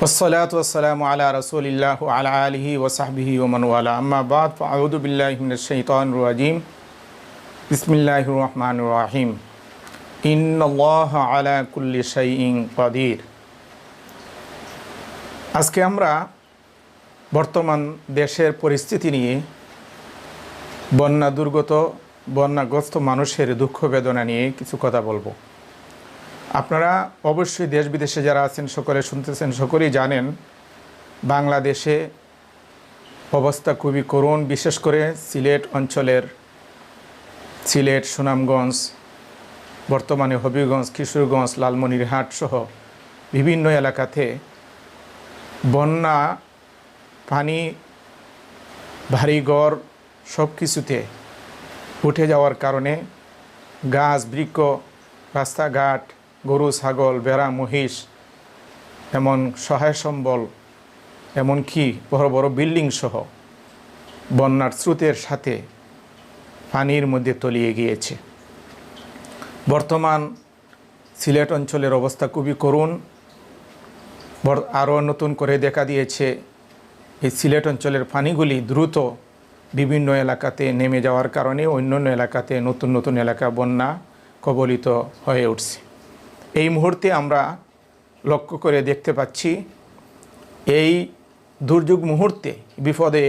والصلاة والسلام على رسول الله وعلى آله وصحبه ومن والاه أما بعد فأعوذ بالله من الشيطان الرجيم بسم الله الرحمن الرحيم إن الله على كل شيء قدير আজকে আমরা বর্তমান দেশের পরিস্থিতি নিয়ে বন্যা দুর্গত বন্যাগ্রস্ত মানুষের দুঃখ বেদনা নিয়ে কিছু কথা বলবো আপনারা অবশ্যই দেশ বিদেশে যারা আছেন, সকলে শুনতেছেন, সকলেই জানেন, বাংলাদেশে অবস্থা খুবই করুণ। বিশেষ করে সিলেট অঞ্চলের, সিলেট, সুনামগঞ্জ, বর্তমানে হবিগঞ্জ, কিশোরগঞ্জ, লালমনিরহাট সহ বিভিন্ন এলাকাতে বন্যা, পানি, ভারী গড় সব কিছুতে উঠে যাওয়ার কারণে গাছ, বৃক্ষ, রাস্তাঘাট গরু, ছাগল বেড়া মহিষ, এমন সহায় সম্বল, এমনকি বড় বড় বিল্ডিং সহ বন্যার স্রোতের সাথে পানির মধ্যে তলিয়ে গিয়েছে। বর্তমান সিলেট অঞ্চলের অবস্থা খুবই করুণ। আরও নতুন করে দেখা দিয়েছে এই সিলেট অঞ্চলের পানিগুলি দ্রুত বিভিন্ন এলাকাতে নেমে যাওয়ার কারণে অন্যান্য এলাকাতে নতুন নতুন এলাকা বন্যা কবলিত হয়ে উঠছে। এই মুহূর্তে আমরা লক্ষ্য করে দেখতে পাচ্ছি, এই দুর্যোগ মুহূর্তে বিপদে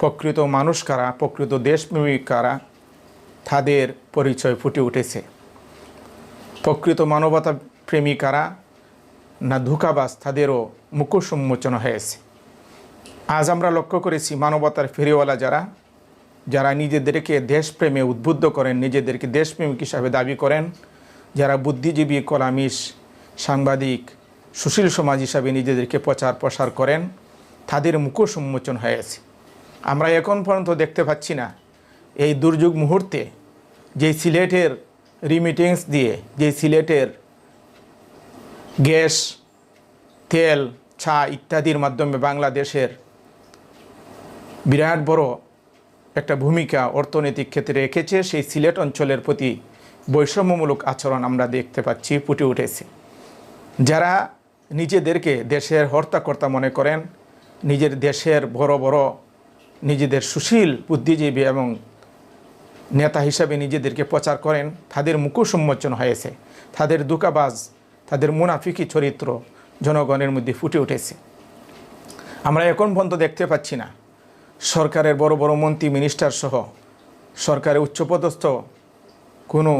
প্রকৃত মানুষ কারা, প্রকৃত দেশপ্রেমিক কারা, তাদের পরিচয় ফুটে উঠেছে। প্রকৃত মানবতা প্রেমিকারা না ধোকাবাজ, তাদেরও মুখোশ উন্মোচন হয়েছে। আজ আমরা লক্ষ্য করেছি মানবতার ফেরিওয়ালা যারা যারা নিজেদেরকে দেশপ্রেমে উদ্বুদ্ধ করেন, নিজেদেরকে দেশপ্রেমিক হিসাবে দাবি করেন যারা বুদ্ধিজীবী কলামিশ, সাংবাদিক, সুশীল সমাজ হিসাবে নিজেদেরকে প্রচার প্রসার করেন, তাদের মুখোশ উন্মোচন হয়েছে আমরা এখন পর্যন্ত দেখতে পাচ্ছি না এই দুর্যোগ মুহূর্তে যে সিলেটের রিমিটেন্স দিয়ে, যে সিলেটের গ্যাস, তেল, চা ইত্যাদির মাধ্যমে বাংলাদেশের বিরাট বড় একটা ভূমিকা অর্থনৈতিক ক্ষেত্রে রেখেছে সেই সিলেট অঞ্চলের প্রতি বৈষম্যমূলক আচরণ আমরা দেখতে পাচ্ছি, ফুটে উঠেছে। যারা নিজেদেরকে দেশের হর্তাকর্তা মনে করেন, নিজের দেশের বড় বড়, নিজেদের সুশীল বুদ্ধিজীবী এবং নেতা হিসাবে নিজেদেরকে প্রচার করেন, তাদের মুখোশ উন্মোচন হয়েছে। তাদের দুকাবাজ তাদের মুনাফিকি চরিত্র জনগণের মধ্যে ফুটে উঠেছে। আমরা এখন পর্যন্ত দেখতে পাচ্ছি না। সরকারের বড় বড় মন্ত্রী মিনিস্টার সহ সরকারের উচ্চপদস্থ কোনো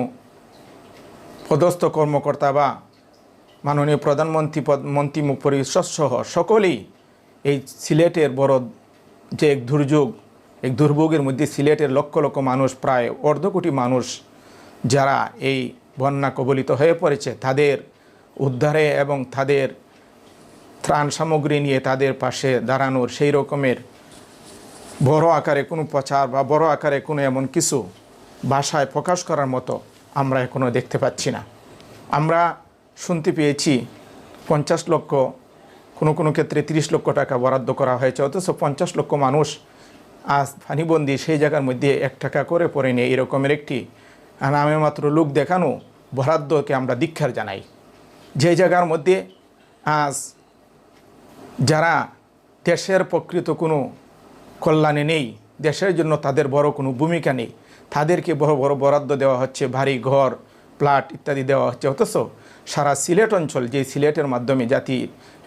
পদস্থ কর্মকর্তা বা মাননীয় প্রধানমন্ত্রী মন্ত্রী পরিষদ সহ সকলেই এই সিলেটের বড় যে এক দুর্যোগ, এক দুর্ভোগের মধ্যে সিলেটের লক্ষ লক্ষ মানুষ, প্রায় অর্ধ কোটি মানুষ যারা এই বন্যা কবলিত হয়ে পড়েছে, তাদের উদ্ধারে এবং তাদের ত্রাণ সামগ্রী নিয়ে তাদের পাশে দাঁড়ানোর সেই রকমের বড় আকারে কোনো প্রচার বা বড় আকারে কোনো এমন কিছু ভাষায় প্রকাশ করার মতো আমরা এখনও দেখতে পাচ্ছি না। আমরা শুনতে পেয়েছি পঞ্চাশ লক্ষ, কোনো কোনো ক্ষেত্রে তিরিশ লক্ষ টাকা বরাদ্দ করা হয়েছে, অথচ পঞ্চাশ লক্ষ মানুষ আজ ফানিবন্দি সেই জায়গার মধ্যে এক টাকা করে পড়ে নিয়ে এরকমের একটি নামে মাত্র লোক দেখানো বরাদ্দকে আমরা দীক্ষার জানাই। যে জায়গার মধ্যে আজ যারা দেশের প্রকৃত কোনো কল্যাণে নেই, দেশের জন্য তাদের বড় কোনো ভূমিকা নেই তাদেরকে বড় বড় বরাদ্দ দেওয়া হচ্ছে, ভারী ঘর, প্লাট ইত্যাদি দেওয়া হচ্ছে। অথচ সারা সিলেট অঞ্চল যে সিলেটের মাধ্যমে জাতি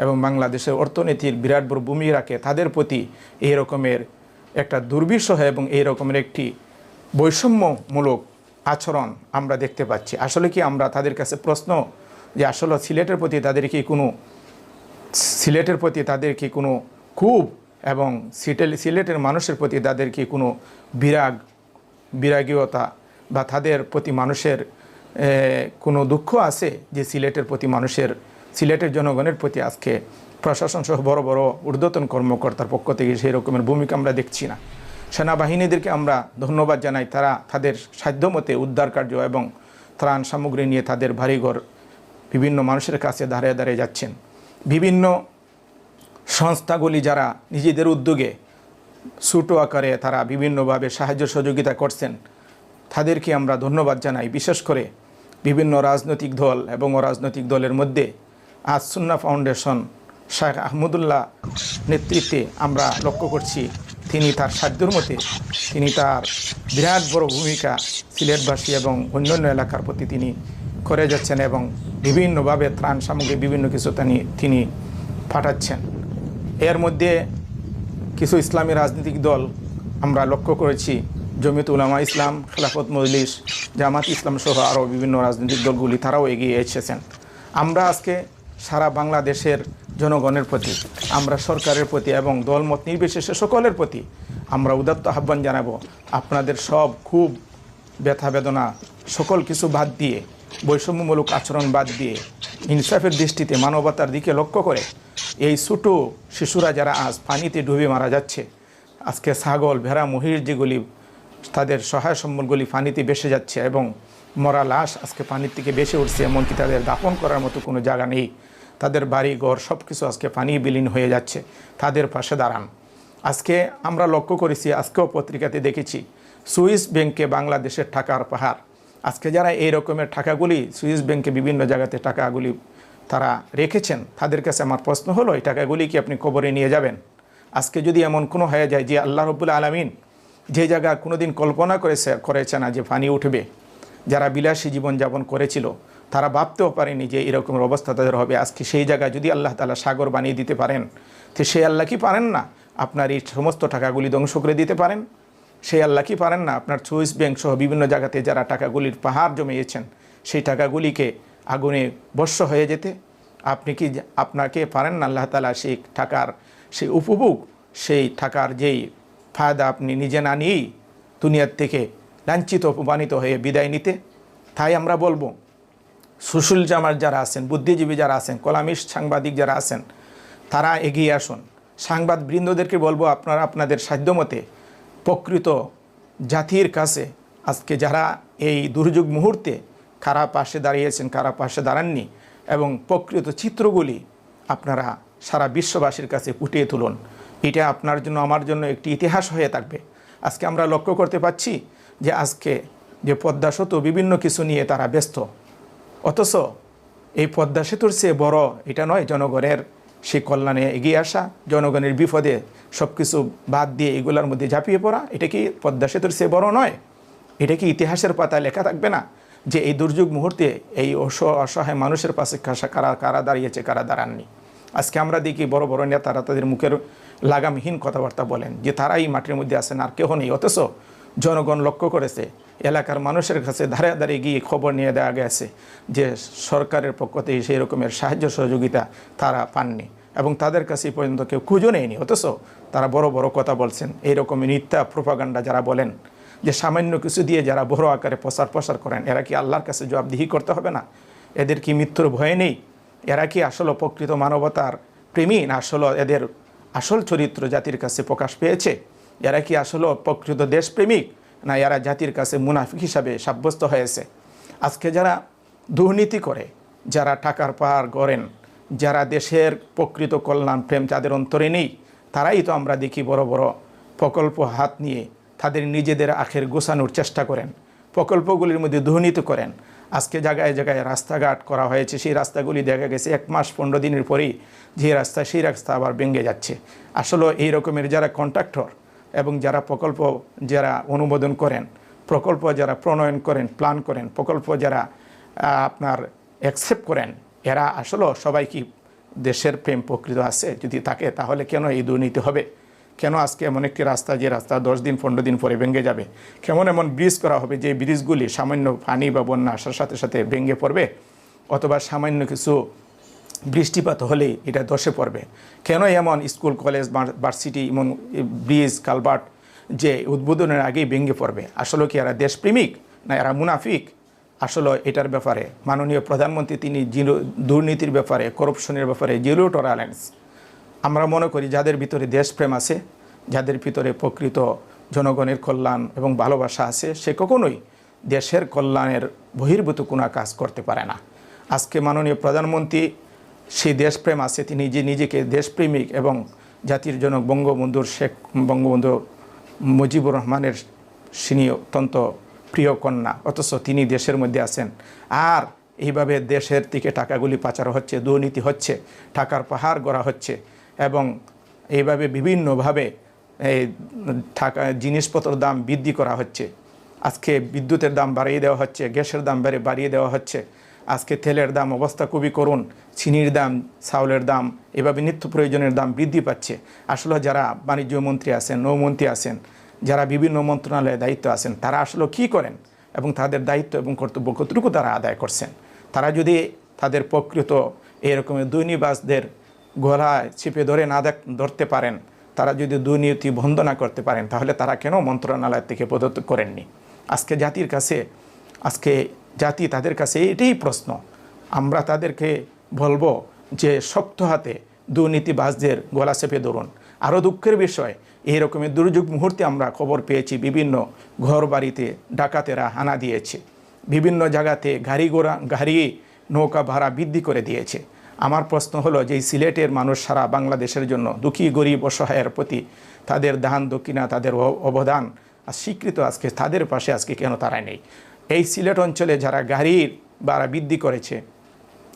এবং বাংলাদেশের অর্থনীতির বিরাট বড় ভূমি রাখে, তাদের প্রতি এই রকমের একটা দুর্বিষহ এবং এই রকমের একটি বৈষম্যমূলক আচরণ আমরা দেখতে পাচ্ছি। আসলে কি আমরা তাদের কাছে প্রশ্ন যে আসলে সিলেটের প্রতি তাদের কি কোনো সিলেটের প্রতি তাদের কি কোনো খুব এবং সিলেটের মানুষের প্রতি তাদের কি কোনো বিরাগ বিরাগীয়তা বা তাদের প্রতি মানুষের কোনো দুঃখ আছে যে সিলেটের প্রতি মানুষের, সিলেটের জনগণের প্রতি আজকে প্রশাসন সহ বড় বড় ঊর্ধ্বতন কর্মকর্তার পক্ষ থেকে সেই রকমের ভূমিকা আমরা দেখছি না। সেনাবাহিনীদেরকে আমরা ধন্যবাদ জানাই। তারা তাদের সাধ্যমতে উদ্ধার কার্য এবং ত্রাণ সামগ্রী নিয়ে তাদের বাড়িঘর বিভিন্ন মানুষের কাছে দাঁড়িয়ে দাঁড়িয়ে যাচ্ছেন। বিভিন্ন সংস্থাগুলি যারা নিজেদের উদ্যোগে ছোটো আকারে তারা বিভিন্নভাবে সাহায্য সহযোগিতা করছেন। তাদেরকে আমরা ধন্যবাদ জানাই। বিশেষ করে বিভিন্ন রাজনৈতিক দল এবং অরাজনৈতিক দলের মধ্যে আজ সুন্না ফাউন্ডেশন শাহ আহমদুল্লাহ নেতৃত্বে আমরা লক্ষ্য করছি, তিনি তার সাধ্যর মতে তিনি তার বিরাট বড় ভূমিকা সিলেটবাসী এবং অন্যান্য এলাকার প্রতি তিনি করে যাচ্ছেন এবং বিভিন্নভাবে ত্রাণ সামগ্রী, বিভিন্ন কিছু তিনি তিনি পাঠাচ্ছেন। এর মধ্যে কিছু ইসলামী রাজনৈতিক দল আমরা লক্ষ্য করেছি জমিয়ত উলামা ইসলাম, খেলাফত মজলিস, জামাত ইসলাম সহ আরও বিভিন্ন রাজনৈতিক দলগুলি তারাও এগিয়ে এসেছেন। আমরা আজকে সারা বাংলাদেশের জনগণের প্রতি, আমরা সরকারের প্রতি এবং দলমত নির্বিশেষে সকলের প্রতি আমরা উদাত্ত আহ্বান জানাব, আপনাদের সব খুব ব্যথা বেদনা, সকল কিছু বাদ দিয়ে, বৈষম্যমূলক আচরণ বাদ দিয়ে, ইনসাফের দৃষ্টিতে, মানবতার দিকে লক্ষ্য করে এই ছোটো শিশুরা যারা আজ পানিতে ডুবে মারা যাচ্ছে, আজকে ছাগল, ভেড়া, মহিষ যেগুলি তাদের সহায় সম্বলগুলি পানিতে ভেসে যাচ্ছে এবং মরা লাশ আজকে পানির থেকে বেশি উঠছে, এমনকি তাদের দাপন করার মতো কোনো জায়গা নেই। তাদের বাড়ি, ঘর সব কিছু আজকে পানি বিলীন হয়ে যাচ্ছে। তাদের পাশে দাঁড়ান। আজকে আমরা লক্ষ্য করেছি, আজকেও পত্রিকাতে দেখেছি, সুইস ব্যাংকে বাংলাদেশের টাকার পাহাড়। আজকে যারা এই রকমের টাকাগুলি সুইস ব্যাংকে বিভিন্ন জায়গাতে টাকাগুলি তারা রেখেছেন, তাদের কাছে আমার প্রশ্ন হলো এই টাকাগুলি কি আপনি কবরে নিয়ে যাবেন? আজকে যদি এমন কোনো হয়ে যায় যে আল্লাহ রব্বুল আলমিন যে জায়গা কোনোদিন কল্পনা করেছে করেছে না যে পানি উঠবে, যারা বিলাসী জীবনযাপন করেছিল, তারা ভাবতেও পারেনি যে এরকমের অবস্থা তাদের হবে। আজকে সেই জায়গায় যদি আল্লাহ তালা সাগর বানিয়ে দিতে পারেন, তো সেই আল্লাহ কি পারেন না? আপনার এই সমস্ত টাকাগুলি ধ্বংস করে দিতে পারেন? সেই আল্লাহ কি পারেন না? আপনার সুইস ব্যাংক সহ বিভিন্ন জায়গাতে যারা টাকাগুলির পাহাড় জমিয়েছেন, সেই টাকাগুলিকে আগুনে বর্ষ হয়ে যেতে, আপনি কি আপনাকে পারেন না আল্লাহ তালা সেই টাকার সেই উপভোগ, সেই টাকার যেই ফায়দা আপনি নিজে না নিয়েই দুনিয়ার থেকে লাঞ্ছিত, অপমানিত হয়ে বিদায় নিতে? তাই আমরা বলব, সুশীল জামার যারা আছেন, বুদ্ধিজীবী যারা আছেন কলামিস্ট সাংবাদিক যারা আছেন, তারা এগিয়ে আসুন। সাংবাদ বৃন্দদেরকে বলব, আপনারা আপনাদের সাধ্যমতে প্রকৃত জাতির কাছে, আজকে যারা এই দুর্যোগ মুহূর্তে কারা পাশে দাঁড়িয়েছেন কারা পাশে দাঁড়াননি এবং প্রকৃত চিত্রগুলি আপনারা সারা বিশ্ববাসীর কাছে ফুটিয়ে তুলুন। এটা আপনার জন্য, আমার জন্য একটি ইতিহাস হয়ে থাকবে। আজকে আমরা লক্ষ্য করতে পাচ্ছি যে আজকে যে পদ্মা সেতু বিভিন্ন কিছু নিয়ে তারা ব্যস্ত। অথচ এই পদ্মা সেতুর চেয়ে বড় এটা নয়, জনগণের সেই কল্যাণে এগিয়ে আসা, জনগণের বিপদে সব কিছু বাদ দিয়ে এগুলোর মধ্যে ঝাঁপিয়ে পড়া, এটা কি পদ্মা সেতুর চেয়ে বড় নয়? এটা কি ইতিহাসের পাতায় লেখা থাকবে না? যে এই দুর্যোগ মুহূর্তে এই অস, অসহায় মানুষের পাশে কারা কারা দাঁড়িয়েছে, কারা দাঁড়াননি। আজকে আমরা দেখি বড় বড় নেতারা তাদের মুখের লাগামহীন কথাবার্তা বলেন যে তারাই মাটির মধ্যে আসেন আর কেউ নেই। অথচ জনগণ লক্ষ্য করেছে, এলাকার মানুষের কাছে ধারে ধারে গিয়ে খবর নিয়ে দেওয়া গেছে যে সরকারের পক্ষ থেকে সেই রকমের সাহায্য সহযোগিতা তারা পাননি এবং তাদের কাছে পর্যন্ত কেউ খুঁজও নেয়নি। অথচ তারা বড় বড় কথা বলছেন। এই রকমের মিথ্যা প্রোপাগান্ডা যারা বলেন যে সামান্য কিছু দিয়ে যারা বড় আকারে প্রচার প্রসার করেন, এরা কি আল্লাহর কাছে জবাবদিহি করতে হবে না? এদের কি মৃত্যুর ভয় নেই? এরা কি আসলে প্রকৃত মানবতার প্রেমী না আসলে এদের আসল চরিত্র জাতির কাছে প্রকাশ পেয়েছে? এরা কি আসলে প্রকৃত দেশপ্রেমিক না এরা জাতির কাছে মুনাফিক হিসাবে সাব্যস্ত হয়েছে? আজকে যারা দুর্নীতি করে, যারা টাকার পাহাড় গড়েন, যারা দেশের প্রকৃত কল্যাণ প্রেম যাদের অন্তরে নেই, তারাই তো আমরা দেখি বড় বড় প্রকল্প হাত নিয়ে তাদের নিজেদের আখের গোছানোর চেষ্টা করেন, প্রকল্পগুলির মধ্যে দুর্নীতি করেন। আজকে জায়গায় জায়গায় রাস্তাঘাট করা হয়েছে, সেই রাস্তাগুলি দেখা গেছে এক মাস পনেরো দিনের পরেই যে রাস্তা, সেই রাস্তা আবার ভেঙে যাচ্ছে। আসলে এই রকমের যারা কন্ট্রাক্টর এবং যারা প্রকল্প যারা অনুমোদন করেন, প্রকল্প যারা প্রণয়ন করেন প্ল্যান করেন, প্রকল্প যারা আপনার অ্যাকসেপ্ট করেন, এরা আসলে সবাই কি দেশের প্রেম প্রকৃত আছে? যদি থাকে তাহলে কেন এই দুর্নীতি হবে? কেন আজকে এমন একটি রাস্তা যে রাস্তা দশ দিন, পনেরো দিন পরে ভেঙে যাবে? কেমন এমন ব্রিজ করা হবে যে ব্রিজগুলি সামান্য পানি বা বন্যা আসার সাথে সাথে ভেঙে পড়বে? অথবা সামান্য কিছু বৃষ্টিপাত হলেই এটা দশে পড়বে? কেন এমন স্কুল, কলেজ ভার্সিটি এমন ব্রিজ কালভার্ট যে উদ্বোধনের আগেই ভেঙে পড়বে? আসলে কি এরা দেশপ্রেমিক না এরা মুনাফিক? আসলে এটার ব্যাপারে মাননীয় প্রধানমন্ত্রী তিনি জিরো দুর্নীতির ব্যাপারে করপশনের ব্যাপারে জিরো টলারেন্স আমরা মনে করি যাদের ভিতরে দেশপ্রেম আছে, যাদের ভিতরে প্রকৃত জনগণের কল্যাণ এবং ভালোবাসা আছে, সে কখনোই দেশের কল্যাণের বহির্ভূত কোনো কাজ করতে পারে না। আজকে মাননীয় প্রধানমন্ত্রী সেই দেশপ্রেম আছে, তিনি যে নিজেকে দেশপ্রেমিক এবং জাতির জনক বঙ্গবন্ধুর শেখ, বঙ্গবন্ধু মুজিবুর রহমানের সিনি অত্যন্ত প্রিয় কন্যা, অথচ তিনি দেশের মধ্যে আছেন। আর এইভাবে দেশের থেকে টাকাগুলি পাচার হচ্ছে, দুর্নীতি হচ্ছে, টাকার পাহাড় গড়া হচ্ছে এবং এইভাবে বিভিন্নভাবে এই টাকা জিনিসপত্রের দাম বৃদ্ধি করা হচ্ছে। আজকে বিদ্যুতের দাম বাড়িয়ে দেওয়া হচ্ছে, গ্যাসের দাম বাড়িয়ে বাড়িয়ে দেওয়া হচ্ছে। আজকে তেলের দাম অবস্থা খুবই করুন চিনির দাম, চাউলের দাম, এভাবে নিত্য প্রয়োজনের দাম বৃদ্ধি পাচ্ছে। আসলে যারা বাণিজ্য মন্ত্রী আছেন, নৌমন্ত্রী আছেন, যারা বিভিন্ন মন্ত্রণালয়ে দায়িত্ব আছেন, তারা আসলে কী করেন এবং তাদের দায়িত্ব এবং কর্তব্য কতটুকু তারা আদায় করছেন? তারা যদি তাদের প্রকৃত এরকমের দুর্নীবাসদের গলায় চেপে ধরে না ধরতে পারেন। তারা যদি দুর্নীতি বন্ধ না করতে পারেন, তাহলে তারা কেন মন্ত্রণালয় থেকে পদত্যাগ করেননি? আজকে জাতির কাছে, আজকে জাতি তাদের কাছে এটাই প্রশ্ন। আমরা তাদেরকে বলব যে শক্ত হাতে দুর্নীতিবাজদের গলা চেপে ধরুন। আরও দুঃখের বিষয় এই রকমের দুর্যোগ মুহূর্তে আমরা খবর পেয়েছি, বিভিন্ন ঘর বাড়িতে ডাকাতেরা হানা দিয়েছে। বিভিন্ন জায়গাতে গাড়ি ঘোড়া, গাড়ি নৌকা ভাড়া বৃদ্ধি করে দিয়েছে। আমার প্রশ্ন হলো যে সিলেটের মানুষ সারা বাংলাদেশের জন্য দুঃখী, গরিব অসহায়ের প্রতি তাদের দান, দক্ষিণা, তাদের অবদান স্বীকৃত, আজকে তাদের পাশে, আজকে কেন তারা নেই? এই সিলেট অঞ্চলে যারা গাড়ির ভাড়া বৃদ্ধি করেছে,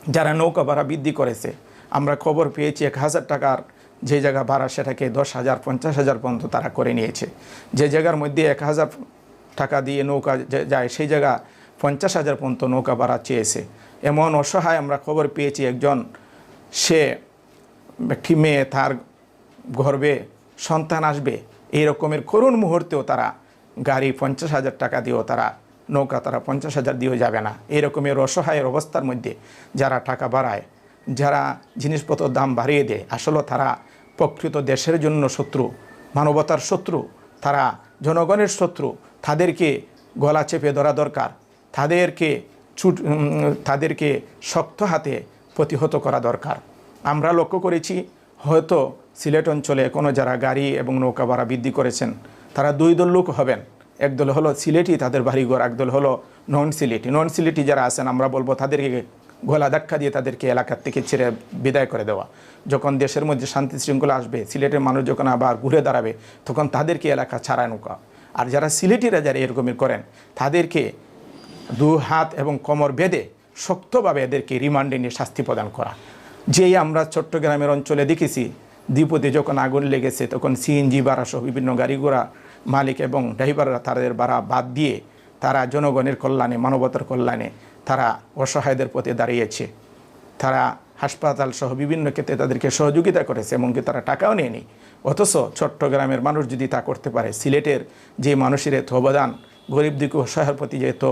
যারা নৌকা ভাড়া বৃদ্ধি করেছে, আমরা খবর পেয়েছি এক হাজার টাকার যে জায়গা ভাড়া সেটাকে দশ হাজার, পঞ্চাশ হাজার পর্যন্ত তারা করে নিয়েছে। যে জায়গার মধ্যে এক হাজার টাকা দিয়ে নৌকা যায়, সেই জায়গা পঞ্চাশ হাজার পর্যন্ত নৌকা ভাড়া চেয়েছে। এমন অসহায় আমরা খবর পেয়েছি একজন। সে একটি মেয়ে, তার গর্বে সন্তান আসবে। এই রকমের করুণ মুহূর্তেও তারা গাড়ি পঞ্চাশ হাজার টাকা দিয়েও তারা নৌকা তারা পঞ্চাশ হাজার দিয়েও যাবে না। এই রকমের অসহায়ের অবস্থার মধ্যে যারা টাকা বাড়ায়, যারা জিনিসপত্র দাম বাড়িয়ে দেয়, আসলে তারা প্রকৃত দেশের জন্য শত্রু, মানবতার শত্রু। তারা জনগণের শত্রু। তাদেরকে গলা চেপে ধরা দরকার। তাদেরকে ছুট তাদেরকে শক্ত হাতে প্রতিহত করা দরকার। আমরা লক্ষ্য করেছি, হয়তো সিলেট অঞ্চলে কোনো যারা গাড়ি এবং নৌকা ভাড়া বৃদ্ধি করেছেন, তারা দুই দল লোক হবেন। একদল হলো সিলেটি, তাদের বাড়িঘর একদল হলো নন সিলেটি। নন সিলেটি যারা আছেন, আমরা বলব তাদেরকে গলা ধাক্কা দিয়ে তাদেরকে এলাকার থেকে ছেড়ে বিদায় করে দেওয়া। যখন দেশের মধ্যে শান্তি শৃঙ্খলা আসবে, সিলেটের মানুষ যখন আবার ঘুরে দাঁড়াবে, তখন তাদেরকে এলাকা ছাড়ানো আর যারা সিলেটিরা যারা এরকমই করেন, তাদেরকে দু হাত এবং কোমর বেঁধে শক্তভাবে এদেরকে রিমান্ডে নিয়ে শাস্তি প্রদান করা। যেই আমরা চট্টগ্রামের অঞ্চলে দেখেছি, দ্বিপদে যখন আগুন লেগেছে, তখন সিএনজি ভাড়া সহ বিভিন্ন গাড়ি ঘোড়া মালিক এবং ড্রাইভাররা তাদের ভাড়া বাদ দিয়ে তারা জনগণের কল্যাণে, মানবতার কল্যাণে তারা অসহায়দের পথে দাঁড়িয়েছে। তারা হাসপাতাল সহ বিভিন্ন ক্ষেত্রে তাদেরকে সহযোগিতা করেছে, এমনকি তারা টাকাও নেয়নি। অথচ চট্টগ্রামের মানুষ যদি তা করতে পারে, সিলেটের যে মানুষের এত অবদান, গরিব দিকে অসহায়ের প্রতি যে এত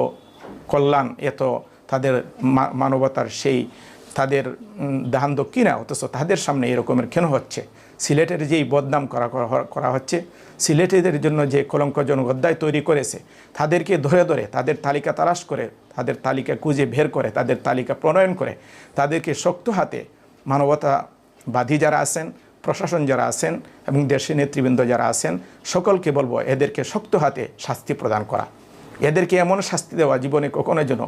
কল্যাণ, এত তাদের মানবতার সেই তাদের দান দক্ষিণা, অথচ তাদের সামনে এরকমের কেন হচ্ছে? সিলেটের যেই বদনাম করা করা- হচ্ছে, সিলেটেদের জন্য যে কলঙ্কজনক অধ্যায় তৈরি করেছে, তাদেরকে ধরে ধরে, তাদের তালিকা তালাশ করে, তাদের তালিকা খুঁজে বের করে, তাদের তালিকা প্রণয়ন করে, তাদেরকে শক্ত হাতে মানবতাবাদী যারা আছেন, প্রশাসন যারা আছেন এবং দেশের নেতৃবৃন্দ যারা আছেন, সকলকে বলব এদেরকে শক্ত হাতে শাস্তি প্রদান করা। এদেরকে এমন শাস্তি দেওয়া জীবনে কখনো যেন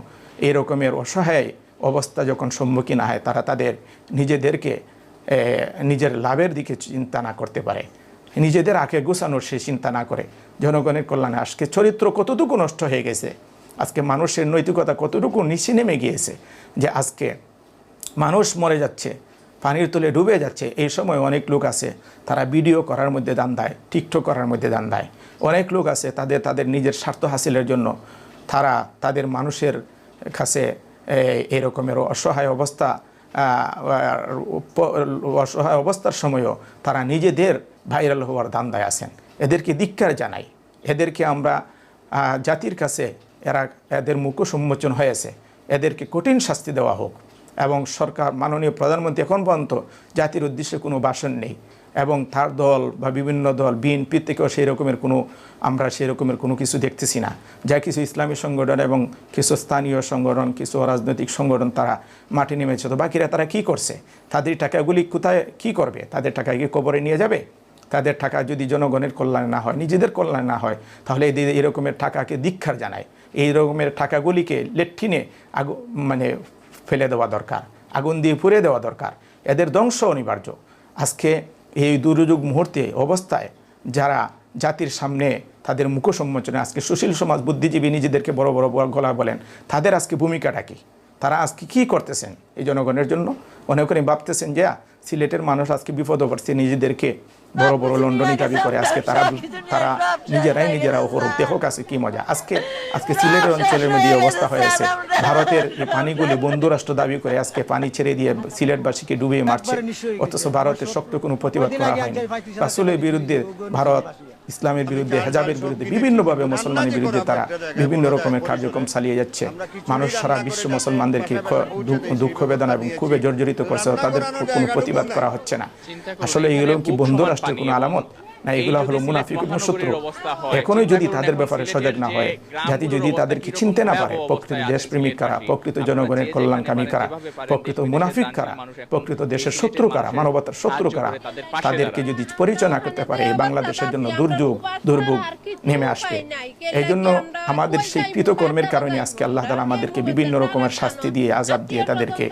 এই রকমের অসহায় অবস্থা যখন সম্মুখীন হয়, তারা তাদের নিজেদেরকে নিজের লাভের দিকে চিন্তা না করতে পারে। নিজেদের আঁকে গুছানোর সে চিন্তা না করে। জনগণের কল্যাণে আজকে চরিত্র কতটুকু নষ্ট হয়ে গেছে, আজকে মানুষের নৈতিকতা কতটুকু নিচে নেমে গিয়েছে, যে আজকে মানুষ মরে যাচ্ছে, পানির তলে ডুবে যাচ্ছে, এই সময় অনেক লোক আছে, তারা ভিডিও করার মধ্যে দান দেয়, টিকটক করার মধ্যে দান দেয়। অনেক লোক আছে তাদের তাদের নিজের স্বার্থ হাসিলের জন্য। তারা তাদের মানুষের কাছে, এ- এই রকমের অসহায় অবস্থা অসহায় অবস্থার সময়ও তারা নিজেদের ভাইরাল হওয়ার দান্দায় আছেন। এদেরকে ধিক্কার জানাই। এদেরকে আমরা জাতির কাছে এরা, এদের মুখ সম্মোচন হয়েছে। এদেরকে কঠিন শাস্তি দেওয়া হোক। এবং সরকার, মাননীয় প্রধানমন্ত্রী এখন পর্যন্ত জাতির উদ্দেশ্যে কোনো ভাষণ নেই। এবং তার দল বা বিভিন্ন দল, বিএনপি থেকেও সেই রকমের কোনো, আমরা সেই রকমের কোনো কিছু দেখতেছি না। যা কিছু ইসলামী সংগঠন এবং কিছু স্থানীয় সংগঠন, কিছু রাজনৈতিক সংগঠন তারা মাটি নেমেছে। তো বাকিরা তারা কি করছে? তাদের টাকাগুলি কোথায়, কি করবে? তাদের টাকা কি কবরে নিয়ে যাবে? তাদের টাকা যদি জনগণের কল্যাণে না হয়, নিজেদের কল্যাণে না হয়, তাহলে এই এই রকমের টাকাকে দীক্ষার জানায়। এই রকমের টাকাগুলিকে লেট্টিনে আগু মানে ফেলে দেওয়া দরকার, আগুন দিয়ে পুড়ে দেওয়া দরকার। এদের ধ্বংস অনিবার্য। আজকে এই দুর্যোগ মুহূর্তে অবস্থায় যারা জাতির সামনে তাদের মুখ সম্মোচনে আজকে সুশীল সমাজ বুদ্ধিজীবী নিজেদেরকে বড় বড় গলা বলেন, তাদের আজকে ভূমিকাটা কী? তারা আজকে কী করতেছেন এই জনগণের জন্য? করে ভাবতেছেন যে, সিলেটের মানুষ আজকে বিপদ পড়ছে নিজেদেরকে বড় বড় লন্ডনী দাবি করে আজকে তারা তারা নিজেরাই নিজেরা উপর দেহ কাছে কি মজা। আজকে আজকে সিলেটের অঞ্চলের মধ্যে অবস্থা হয়েছে। ভারতের এই পানিগুলি বন্ধু রাষ্ট্র দাবি করে আজকে পানি ছেড়ে দিয়ে সিলেটবাসীকে ডুবিয়ে মারছে। অথচ ভারতের শক্ত কোনো প্রতিবাদ করা হয়নি। রাসুলের বিরুদ্ধে ভারত ইসলামের বিরুদ্ধে হেজাবের বিরুদ্ধে বিভিন্নভাবে মুসলমানের বিরুদ্ধে তারা বিভিন্ন রকমের কার্যক্রম চালিয়ে যাচ্ছে। মানুষ সারা বিশ্ব মুসলমানদেরকে দুঃখ বেদনা এবং খুবই জর্জরিত করছে তাদের কোনো প্রতিবাদ করা হচ্ছে না। আসলে এগুলো কি বন্ধু রাষ্ট্রের কোনো আলামত? না এগুলো হলো শত্রু এখনোই যদি তাদের ব্যাপারে সজাগ না হয় জাতি যদি তাদেরকে চিনতে না পারে প্রকৃত দেশপ্রেমিক কারা প্রকৃত জনগণের কল্যাণকামী কারা প্রকৃত মুনাফিক কারা প্রকৃত দেশের শত্রু কারা মানবতার শত্রু কারা তাদেরকে যদি পরিচয় না করতে পারে বাংলাদেশের জন্য দুর্যোগ দুর্ভোগ নেমে আসবে। এই জন্য আমাদের সেই কৃতকর্মের কারণে আজকে আল্লাহ তালা আমাদেরকে বিভিন্ন রকমের শাস্তি দিয়ে আজাব দিয়ে তাদেরকে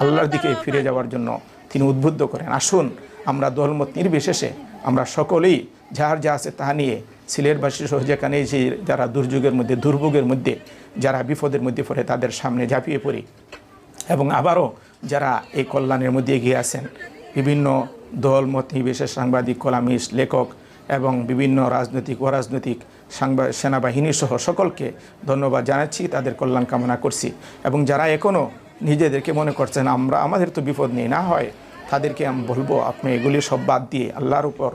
আল্লাহর দিকে ফিরে যাওয়ার জন্য তিনি উদ্বুদ্ধ করেন আসুন আমরা দলমত নির্বিশেষে আমরা সকলেই যার যা আছে তা নিয়ে সিলেটবাসী সহ যে যারা দুর্যোগের মধ্যে, দুর্ভোগের মধ্যে, যারা বিপদের মধ্যে পড়ে তাদের সামনে ঝাঁপিয়ে পড়ি। এবং আবারও যারা এই কল্যাণের মধ্যে এগিয়ে আছেন, বিভিন্ন দল, মত, নির্বিশেষ সাংবাদিক, কলামিস্ট, লেখক এবং বিভিন্ন রাজনৈতিক, অরাজনৈতিক সাংবা, সেনাবাহিনী সহ সকলকে ধন্যবাদ জানাচ্ছি, তাদের কল্যাণ কামনা করছি। এবং যারা এখনও নিজেদেরকে মনে করছেন, আমরা, আমাদের তো বিপদ নেই, না হয় তাদেরকে আমি বলব, আপনি এগুলি সব বাদ দিয়ে আল্লাহর উপর,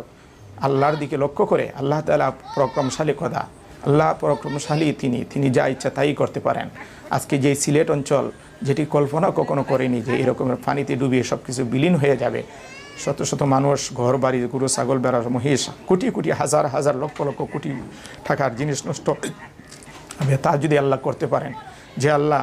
আল্লাহর দিকে লক্ষ্য করে আল্লাহ তালা পরাক্রমশালী কথা আল্লাহ পরাক্রমশালী তিনি তিনি যা ইচ্ছা তাই করতে পারেন। আজকে যে সিলেট অঞ্চল, যেটি কল্পনা কখনো করেনি যে এরকমের পানিতে ডুবিয়ে সব কিছু বিলীন হয়ে যাবে। শত শত মানুষ ঘর বাড়ি গরু, ছাগল বেড়ার মহিষ, কোটি কোটি হাজার হাজার লক্ষ লক্ষ কোটি টাকার জিনিস নষ্ট হবে, তা যদি আল্লাহ করতে পারেন। যে আল্লাহ,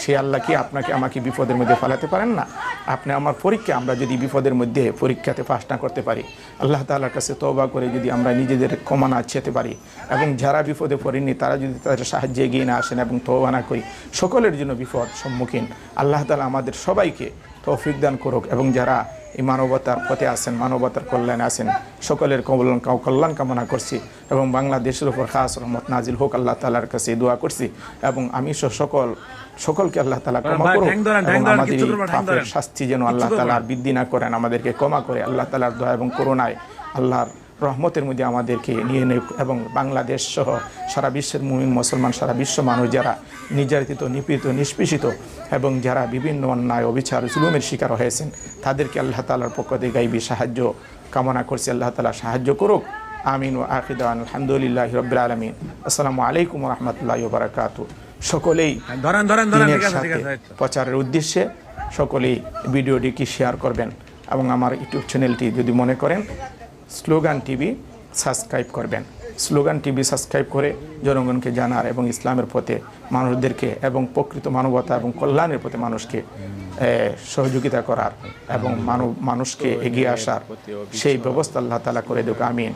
সে আল্লাহ কি আপনাকে আমাকে বিপদের মধ্যে ফেলাতে পারেন না? আপনি আমার পরীক্ষা আমরা যদি বিপদের মধ্যে পরীক্ষাতে পাশ না করতে পারি, আল্লাহ তালার কাছে তবা করে যদি আমরা নিজেদের কমানা চেতে পারি এবং যারা বিপদে পড়েনি তারা যদি তাদের সাহায্যে এগিয়ে না আসেন এবং তবা না করি, সকলের জন্য বিপদ সম্মুখীন। আল্লাহ তালা আমাদের সবাইকে তৌফিক দান করুক এবং যারা এই মানবতার পথে আছেন মানবতার কল্যাণে আছেন সকলের কল্যাণ কল্যাণ কামনা করছি এবং বাংলাদেশের উপর খাস রহমত নাজিল হোক আল্লাহ তালার কাছে দোয়া করছি এবং আমি সকল সকলকে আল্লাহ তালা ক্ষমা করুক এবং আমাদের পাপের শাস্তি যেন আল্লাহ তালার তালা বৃদ্ধি না করেন আমাদেরকে ক্ষমা করে আল্লাহ তালার দোয়া এবং করুণায় আল্লাহর রহমতের মধ্যে আমাদেরকে নিয়ে নেক এবং বাংলাদেশ সহ সারা বিশ্বের মুমিন মুসলমান সারা বিশ্ব মানুষ যারা নির্যাতিত নিপীড়িত নিষ্পেষিত এবং যারা বিভিন্ন অন্যায় অবিচার জুলুমের শিকার হয়েছেন তাদেরকে আল্লাহ তালার পক্ষ থেকে গাইবি সাহায্য কামনা করছি। আল্লাহ তালা সাহায্য করুক। আমিন ও আকিদান আলহামদুলিল্লাহ রবিল আলমিন। আসসালামু আলাইকুম রহমতুল্লাহ বারাকাত সকলেই প্রচারের উদ্দেশ্যে সকলেই ভিডিওটিকে শেয়ার করবেন এবং আমার ইউটিউব চ্যানেলটি যদি মনে করেন স্লোগান টিভি সাবস্ক্রাইব করবেন। স্লোগান টিভি সাবস্ক্রাইব করে জনগণকে জানার এবং ইসলামের পথে মানুষদেরকে এবং প্রকৃত মানবতা এবং কল্যাণের পথে মানুষকে সহযোগিতা করার এবং মানুষকে এগিয়ে আসার সেই ব্যবস্থা আল্লাহ তালা করে দেবে আমিন।